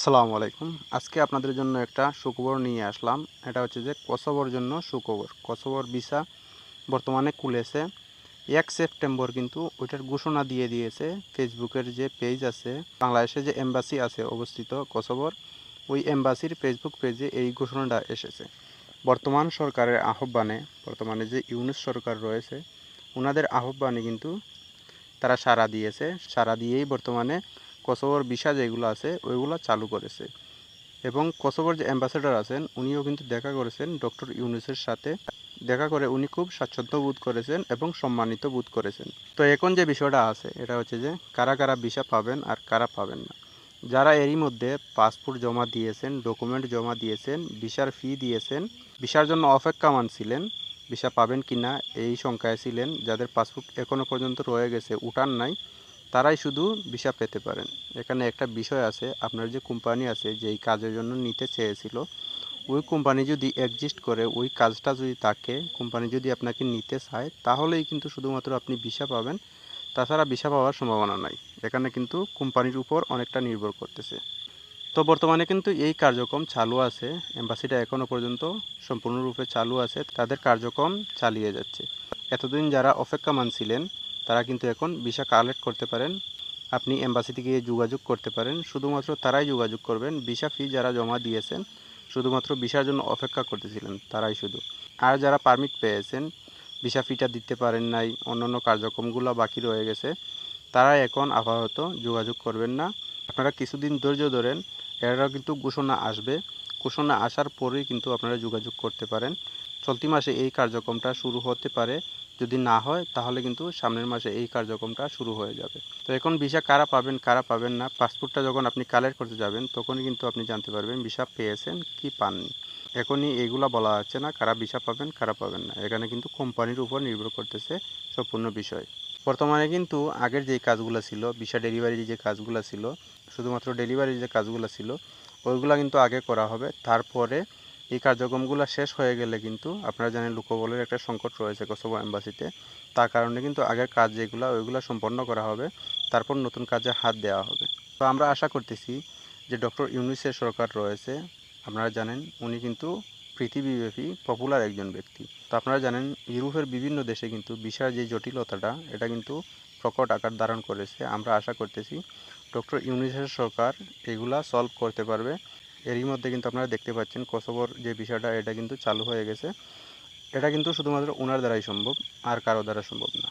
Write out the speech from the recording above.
আসসালামু আলাইকুম। আজকে আপনাদের জন্য একটা সুখবর নিয়ে আসলাম। এটা হচ্ছে যে কসবর জন্য সুখবর। কসবর ভিসা বর্তমানে খুলেছে। এক সেপ্টেম্বর কিন্তু ওইটার ঘোষণা দিয়ে দিয়েছে। ফেসবুকের যে পেজ আছে, বাংলাদেশে যে এম্বাসি আছে অবস্থিত কসবর, ওই এম্বাসির ফেসবুক পেজে এই ঘোষণাটা এসেছে। বর্তমান সরকারের আহ্বানে, বর্তমানে যে ইউনুস সরকার রয়েছে ওনাদের আহ্বানে কিন্তু তারা সাড়া দিয়েছে। সাড়া দিয়েই বর্তমানে কসোভোর ভিসা যেগুলো আছে, ওইগুলো চালু করেছে। এবং কসোভোর যে অ্যাম্বাসেডর আছেন, উনিও কিন্তু দেখা করেছেন ডক্টর ইউনুসের সাথে। দেখা করে উনি খুব স্বাচ্ছন্দ্য বোধ করেছেন এবং সম্মানিত বোধ করেছেন। তো এখন যে বিষয়টা আছে, এটা হচ্ছে যে কারা কারা ভিসা পাবেন আর কারা পাবেন না। যারা এরই মধ্যে পাসপোর্ট জমা দিয়েছেন, ডকুমেন্ট জমা দিয়েছেন, ভিসার ফি দিয়েছেন, ভিসার জন্য অপেক্ষামান ছিলেন ভিসা পাবেন কি না এই সংখ্যায় ছিলেন, যাদের পাসপোর্ট এখনও পর্যন্ত রয়ে গেছে, উঠান নাই তারাই শুধু ভিসা পেতে পারেন। এখানে একটা বিষয় আছে, আপনার যে কোম্পানি আছে যেই কাজের জন্য নিতে চেয়েছিল, ওই কোম্পানি যদি এক্সিস্ট করে, ওই কাজটা যদি থাকে কোম্পানি যদি আপনাকে নিতে চায়, তাহলেই কিন্তু শুধুমাত্র আপনি ভিসা পাবেন। তাছাড়া ভিসা পাওয়ার সম্ভাবনা নাই। এখানে কিন্তু কোম্পানির উপর অনেকটা নির্ভর করতেছে। তো বর্তমানে কিন্তু এই কার্যক্রম চালু আছে, এম্বাসিটা এখনও পর্যন্ত সম্পূর্ণরূপে চালু আছে, তাদের কার্যক্রম চালিয়ে যাচ্ছে। এতদিন যারা অপেক্ষামান ছিলেন তারা কিন্তু এখন ভিসা কালেক্ট করতে পারেন। আপনি এম্বাসিতে গিয়ে যোগাযোগ করতে পারেন। শুধুমাত্র তারাই যোগাযোগ করবেন। ভিসা ফি যারা জমা দিয়েছেন, শুধুমাত্র ভিসার জন্য অপেক্ষা করতেছিলেন তারাই শুধু। আর যারা পারমিট পেয়েছেন, ভিসা ফিটা দিতে পারেন নাই, অন্যান্য কার্যক্রমগুলো বাকি রয়ে গেছে তারা এখন আপাতত যোগাযোগ করবেন না। আপনারা কিছুদিন ধৈর্য ধরেন, এরাও কিন্তু ঘোষণা আসবে। ঘোষণা আসার পরেই কিন্তু আপনারা যোগাযোগ করতে পারেন। চলতি মাসে এই কার্যক্রমটা শুরু হতে পারে। যদি না হয়, তাহলে কিন্তু সামনের মাসে এই কার্যক্রমটা শুরু হয়ে যাবে। তো এখন ভিসা কারা পাবেন কারা পাবেন না পাসপোর্টটা যখন আপনি কালেক্ট করতে যাবেন, তখনই কিন্তু আপনি জানতে পারবেন ভিসা পেয়েছেন কি পাননি। এখনই এইগুলা বলা যাচ্ছে না, কারা ভিসা পাবেন, কারা পাবেন না। এখানে কিন্তু কোম্পানির উপর নির্ভর করতেছে সম্পূর্ণ বিষয়। বর্তমানে কিন্তু আগের যে কাজগুলো ছিল, ভিসা ডেলিভারির যে কাজগুলো ছিল, শুধুমাত্র ডেলিভারির যে কাজগুলো ছিল, ওইগুলো কিন্তু আগে করা হবে। তারপরে এই কার্যক্রমগুলো শেষ হয়ে গেলে কিন্তু আপনারা জানেন লোকবলের একটা সংকট রয়েছে কসোভো এম্বাসিতে। তার কারণে কিন্তু আগের কাজ যেগুলো, ওইগুলো সম্পন্ন করা হবে, তারপর নতুন কাজে হাত দেওয়া হবে। তো আমরা আশা করতেছি যে ডক্টর ইউনুসের সরকার রয়েছে, আপনারা জানেন উনি কিন্তু পৃথিবীব্যাপী পপুলার একজন ব্যক্তি। তো আপনারা জানেন ইউরোপের বিভিন্ন দেশে কিন্তু বিশাল যে জটিলতাটা, এটা কিন্তু প্রকট আকার ধারণ করেছে। আমরা আশা করতেছি ডক্টর ইউনুসের সরকার এগুলা সলভ করতে পারবে। এরই মধ্যে কিন্তু আপনারা দেখতে পাচ্ছেন কসবর যে বিষয়টা, এটা কিন্তু চালু হয়ে গেছে। এটা কিন্তু শুধুমাত্র ওনার দ্বারাই সম্ভব, আর কারও দ্বারা সম্ভব না।